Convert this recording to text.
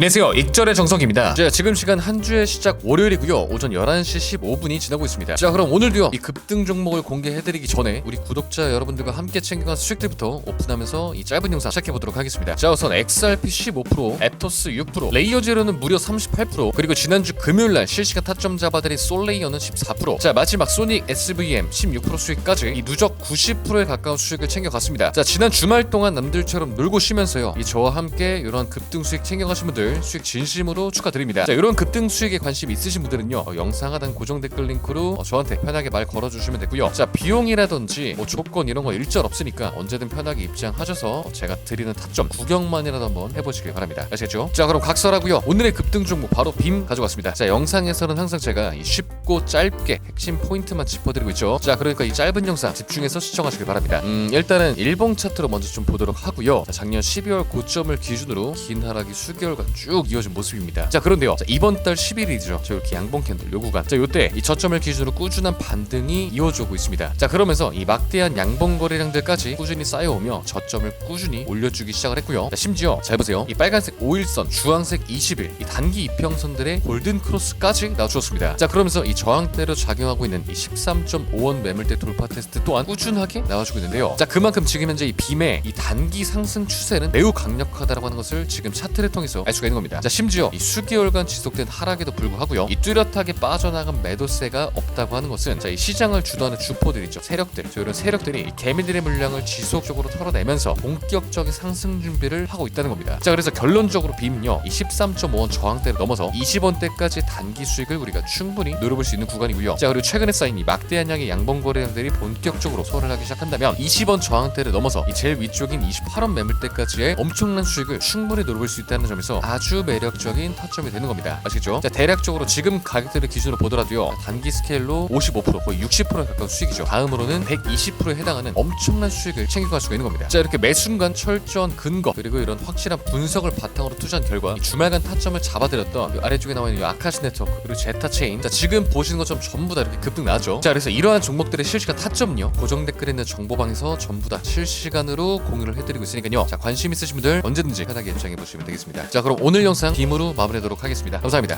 안녕하세요. 익절의 정석입니다. 자, 지금 시간 한 주의 시작 월요일이고요. 오전 11시 15분이 지나고 있습니다. 자, 그럼 오늘도요. 이 급등 종목을 공개해드리기 전에 우리 구독자 여러분들과 함께 챙겨간 수익들부터 오픈하면서 이 짧은 영상 시작해보도록 하겠습니다. 자, 우선 XRP 15%, 에토스 6%, 레이어 제로는 무려 38%, 그리고 지난주 금요일날 실시간 타점 잡아드린 솔레이어는 14%, 자, 마지막 소닉 SVM 16% 수익까지 이 누적 90%에 가까운 수익을 챙겨갔습니다. 자, 지난 주말 동안 남들처럼 놀고 쉬면서요. 이 저와 함께 이런 급등 수익 챙겨가신 분들 수익 진심으로 축하드립니다. 자, 이런 급등 수익에 관심 있으신 분들은요. 어, 영상 하단 고정 댓글 링크로 어, 저한테 편하게 말 걸어주시면 되고요. 자, 비용이라든지 뭐 조건 이런 거 일절 없으니까 언제든 편하게 입장하셔서 어, 제가 드리는 타점 구경만이라도 한번 해보시길 바랍니다. 아시겠죠? 자, 그럼 각설하고요. 오늘의 급등 종목 바로 빔 가져왔습니다. 자, 영상에서는 항상 제가 이 쉽고 짧게 핵심 포인트만 짚어드리고 있죠. 자, 그러니까 이 짧은 영상 집중해서 시청하시길 바랍니다. 음, 일단은 일봉 차트로 먼저 좀 보도록 하고요. 자, 작년 12월 고점을 기준으로 긴 하락이 수개월간 쭉 이어진 모습입니다. 자, 그런데요. 자, 이번 달 11일이죠. 저 이렇게 양봉 캔들 요 구간. 자, 요때 이 저점을 기준으로 꾸준한 반등이 이어져 오고 있습니다. 자, 그러면서 이 막대한 양봉 거래량들까지 꾸준히 쌓여오며 저점을 꾸준히 올려주기 시작을 했고요. 자, 심지어 잘 보세요. 이 빨간색 5일선, 주황색 20일, 이 단기 이평선들의 골든 크로스까지 나와주었습니다. 자, 그러면서 이 저항대로 작용하고 있는 이 13.5원 매물대 돌파 테스트 또한 꾸준하게 나와주고 있는데요. 자, 그만큼 지금 현재 이 빔의 이 단기 상승 추세는 매우 강력하다라고 하는 것을 지금 차트를 통해서 알 수가 있는 겁니다. 자, 심지어 이 수개월간 지속된 하락에도 불구하고요. 이 뚜렷하게 빠져나간 매도세가 없다고 하는 것은 자, 이 시장을 주도하는 주포들 있죠. 세력들. 저 이런 세력들이 이 개미들의 물량을 지속적으로 털어내면서 본격적인 상승 준비를 하고 있다는 겁니다. 자, 그래서 결론적으로 빔은요. 이 13.5원 저항대를 넘어서 20원대까지 단기 수익을 우리가 충분히 노려볼 수 있는 구간이고요. 자, 그리고 최근에 쌓인 이 막대한 양의 양봉 거래량들이 본격적으로 소화를 하기 시작한다면 20원 저항대를 넘어서 이 제일 위쪽인 28원 매물대까지의 엄청난 수익을 충분히 노려볼 수 있다는 점에서 아주 매력적인 타점이 되는 겁니다. 아시겠죠? 자, 대략적으로 지금 가격대를 기준으로 보더라도요. 단기 스케일로 55% 거의 60%에 가까운 수익이죠. 다음으로는 120%에 해당하는 엄청난 수익을 챙겨갈 수가 있는 겁니다. 자, 이렇게 매 순간 철저한 근거 그리고 이런 확실한 분석을 바탕으로 투자한 결과 이 주말간 타점을 잡아드렸던 이 아래쪽에 나와 있는 이 아카시 네트워크 그리고 제타 체인 자, 지금 보시는 것처럼 전부 다 이렇게 급등 나죠. 자, 그래서 이러한 종목들의 실시간 타점요. 고정 댓글에 있는 정보방에서 전부 다 실시간으로 공유를 해드리고 있으니까요. 자, 관심 있으신 분들 언제든지 편하게 입장해 보시면 되겠습니다. 자, 그럼 오늘 영상 빔으로 마무리하도록 하겠습니다. 감사합니다.